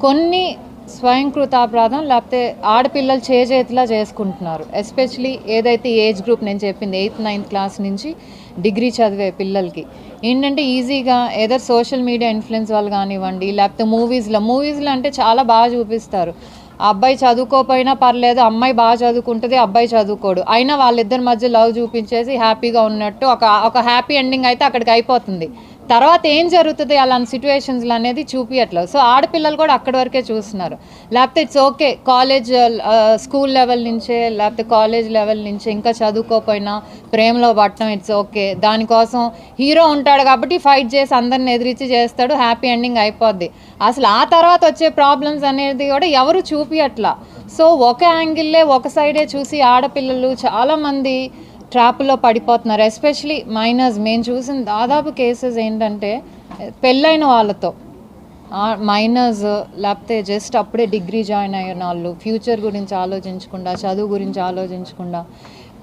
కొన్ని స్వయంకృతాపరాధం లేకపోతే ఆడపిల్లలు చేజేతిలా చేసుకుంటున్నారు. ఎస్పెషలీ ఏదైతే ఏజ్ గ్రూప్ నేను చెప్పింది ఎయిత్ నైన్త్ క్లాస్ నుంచి డిగ్రీ చదివే పిల్లలకి. ఏంటంటే ఈజీగా ఏదో సోషల్ మీడియా ఇన్ఫ్లుయెన్స్ వాళ్ళు కానివ్వండి లేకపోతే మూవీస్లో మూవీస్లో అంటే చాలా బాగా చూపిస్తారు. అబ్బాయి చదువుకోపోయినా పర్లేదు అమ్మాయి బాగా చదువుకుంటుంది అబ్బాయి చదువుకోడు. అయినా వాళ్ళిద్దరి మధ్య లవ్ చూపించేసి హ్యాపీగా ఉన్నట్టు ఒక ఒక హ్యాపీ ఎండింగ్ అయితే అక్కడికి అయిపోతుంది. తర్వాత ఏం జరుగుతుంది అలాంటి సిచ్యువేషన్స్లో అనేది చూపించట్లేదు సో ఆడపిల్లలు కూడా అక్కడి వరకే చూస్తున్నారు. లేకపోతే it's okay college school level నుంచే లేకపోతే కాలేజ్ లెవెల్ నుంచే ఇంకా చదువుకోపోయినా ప్రేమలో పట్టడం ఇట్స్ ఓకే దానికోసం హీరో ఉంటాడు కాబట్టి ఫైట్ చేసి అందరిని ఎదిరించి చేస్తాడు హ్యాపీ ఎండింగ్ అయిపోద్ది. అసలు ఆ తర్వాత వచ్చే ప్రాబ్లమ్స్ అనేది కూడా ఎవరు చూపించట్లా సో ఒక యాంగిల్లే ఒక సైడే చూసి ఆడపిల్లలు చాలామంది ట్రాప్లో పడిపోతున్నారు. ఎస్పెషలీ మైనర్స్ మేము చూసిన దాదాపు కేసెస్ ఏంటంటే పెళ్ళైన వాళ్ళతో. మైనర్స్ లేకపోతే జస్ట్ అప్పుడే డిగ్రీ జాయిన్ అయిన వాళ్ళు. ఫ్యూచర్ గురించి ఆలోచించకుండా చదువు గురించి ఆలోచించకుండా.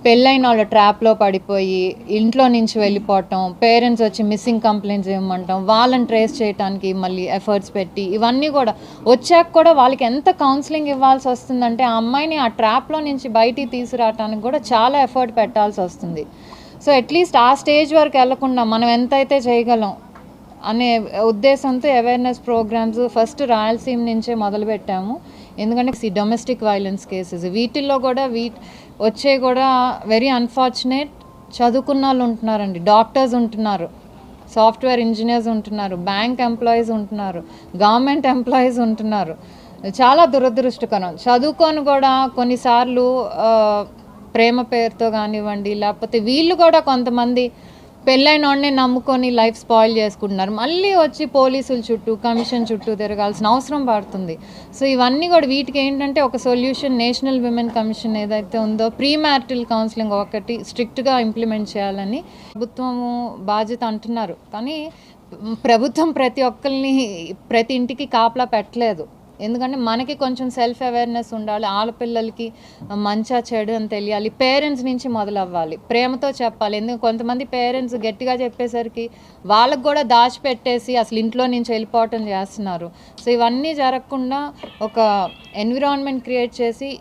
పెళ్ళైన వాళ్ళు ట్రాప్లో పడిపోయి ఇంట్లో నుంచి వెళ్ళిపోవటం పేరెంట్స్ వచ్చి మిస్సింగ్ కంప్లైంట్స్ ఇవ్వమంటాం వాళ్ళని ట్రేస్ చేయడానికి మళ్ళీ ఎఫర్ట్స్ పెట్టి ఇవన్నీ కూడా వచ్చాక కూడా వాళ్ళకి ఎంత కౌన్సిలింగ్ ఇవ్వాల్సి వస్తుందంటే ఆ అమ్మాయిని ఆ ట్రాప్లో నుంచి బయటికి తీసుకురావడానికి కూడా చాలా ఎఫర్ట్ పెట్టాల్సి వస్తుంది. సో అట్లీస్ట్ ఆ స్టేజ్ వరకు వెళ్ళకుండా మనం ఎంతైతే చేయగలం అనే ఉద్దేశంతో అవేర్నెస్ ప్రోగ్రామ్స్ ఫస్ట్ రాయలసీమ నుంచే మొదలుపెట్టాము. ఎందుకంటే డొమెస్టిక్ వైలెన్స్ కేసెస్ వీటిల్లో కూడా వీ వచ్చే కూడా వెరీ అన్ఫార్చునేట్ చదువుకున్న వాళ్ళు ఉంటున్నారండి. డాక్టర్స్ ఉంటున్నారు. సాఫ్ట్వేర్ ఇంజనీర్స్ ఉంటున్నారు. బ్యాంక్ ఎంప్లాయీస్ ఉంటున్నారు. గవర్నమెంట్ ఎంప్లాయీస్ ఉంటున్నారు. చాలా దురదృష్టకరం. చదువుకొని కూడా కొన్నిసార్లు ప్రేమ పేరుతో కానివ్వండి లేకపోతే వీళ్ళు కూడా కొంతమంది పెళ్ళైన వాడిని నమ్ముకొని లైఫ్ స్పాయిల్ చేసుకుంటున్నారు. మళ్ళీ వచ్చి పోలీసుల చుట్టూ కమిషన్ చుట్టూ తిరగాల్సిన అవసరం పడుతుంది. సో ఇవన్నీ కూడా వీటికి ఏంటంటే ఒక సొల్యూషన్ నేషనల్ విమెన్ కమిషన్ ఏదైతే ఉందో ప్రీ మ్యారిటల్ కౌన్సిలింగ్ ఒకటి స్ట్రిక్ట్గా ఇంప్లిమెంట్ చేయాలని ప్రభుత్వము బాధ్యత అంటున్నారు. కానీ ప్రభుత్వం ప్రతి ఒక్కరిని ప్రతి ఇంటికి కాపలా పెట్టలేదు. ఎందుకంటే మనకి కొంచెం సెల్ఫ్ అవేర్నెస్ ఉండాలి ఆడపిల్లలకి మంచా చెడు అని తెలియాలి పేరెంట్స్ నుంచి మొదలవ్వాలి. ప్రేమతో చెప్పాలి. ఎందుకు? కొంతమంది పేరెంట్స్ గట్టిగా చెప్పేసరికి వాళ్ళకు కూడా దాచిపెట్టేసి అసలు ఇంట్లో నుంచి వెళ్ళిపోవటం చేస్తున్నారు. సో ఇవన్నీ జరగకుండా ఒక ఎన్విరాన్మెంట్ క్రియేట్ చేసి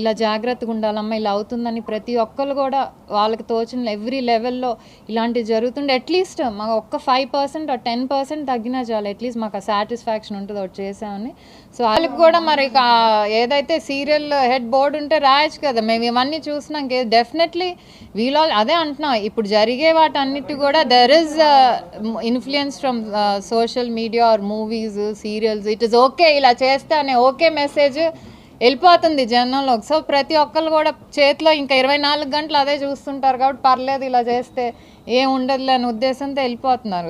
ఇలా జాగ్రత్తగా ఉండాలమ్మా ఇలా అవుతుందని ప్రతి ఒక్కరు కూడా వాళ్ళకి తోచిన ఎవ్రీ లెవెల్లో ఇలాంటివి జరుగుతుండే. అట్లీస్ట్ మాకు ఒక్క ఫైవ్ పర్సెంట్ టెన్ పర్సెంట్ తగ్గినా చాలు. అట్లీస్ట్ మాకు సాటిస్ఫాక్షన్ ఉంటుంది ఒకటి చేసామని. సో వాళ్ళకి కూడా మరి ఇక ఏదైతే సీరియల్ హెడ్ బోర్డు ఉంటే రాయొచ్చు కదా. మేము ఇవన్నీ చూసినాం డెఫినెట్లీ వీళ్ళు అదే అంటున్నాం. ఇప్పుడు జరిగే వాటన్నిటి కూడా there is influence from social media or movies serials it is okay ఇలా చేస్తే అనే ఓకే మెసేజ్ వెళ్ళిపోతుంది జనంలో. సో ప్రతి ఒక్కరు కూడా చేతిలో ఇంకా ఇరవై నాలుగు గంటలు అదే చూస్తుంటారు కాబట్టి పర్లేదు ఇలా చేస్తే ఏం ఉండదులే అనే ఉద్దేశంతో వెళ్ళిపోతున్నారు.